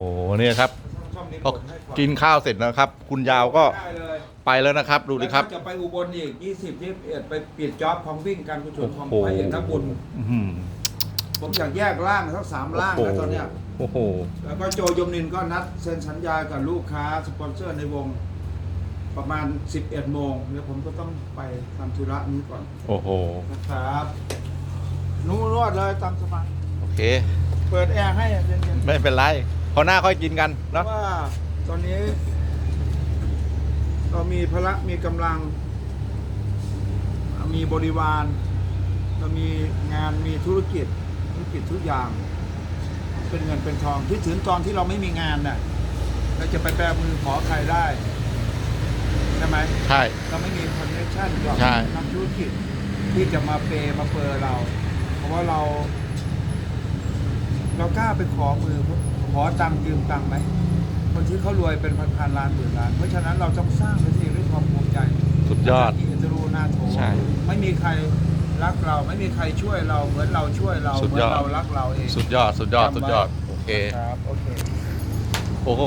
โอ้เนี่ยครับช่องนี้พอกดให้ก่อนกินข้าวเสร็จนะครับ คุณยาวก็ได้เลยไปแล้วนะครับ ดูดิครับแล้วก็จะไปอุบลอีก20 21ไปเปลี่ยนจ็อบของวิ่งการกุศลของโอ้โหพระเอกนักบุญอื้อหือผมอยากแยกร่างทั้งสามร่างแล้วตอนเนี้ยโอ้โหแล้วก็โจยมนินก็นัดเซ็นสัญญากับลูกค้าสปอนเซอร์ในวงประมาณ 11 โมงเดี๋ยวผมก็ต้องไปทำธุระนี้ก่อน โอ้โห นะครับนู้นวดเลยตามสบาย โอเค เปิดแอร์ให้เย็นๆ ไม่เป็นไร พอหน้าค่อยกินกันเพเนาะ ราะว่าตอนนี้ เรามีพละมีกำลัง มีบริวาร เรามีงานมีธุรกิจธุรกิจทุกอย่าง เป็นเงินเป็นทองที่ถึงตอนที่เราไม่มีงานน่ะเราจะไปแปลมือขอใครได้ใช่ไหม ใช่ เราไม่มีคอนเนคชั่นกับใช่ทำธุรกิจที่จะมาเปย์มาเปอร์เรา เพราะว่าเรา เรากล้าไปขอมือข อตังค์ยืมตังค์ไหมคนที่เขารวยเป็นพันพันๆล้านหมื่นล้าน เพราะฉะนั้นเราต้องสร้างตัวเองด้วยความภูมิใจสุดยอดอินทรูนาโถใช่ไม่มีใครรักเราไม่มีใครช่วยเราเหมือนเราช่วยเราสุดเหมือยอนดเรารักเราเองสุดยอดสุดยอดสุดยอดโอเคครับโอเคโอ้โห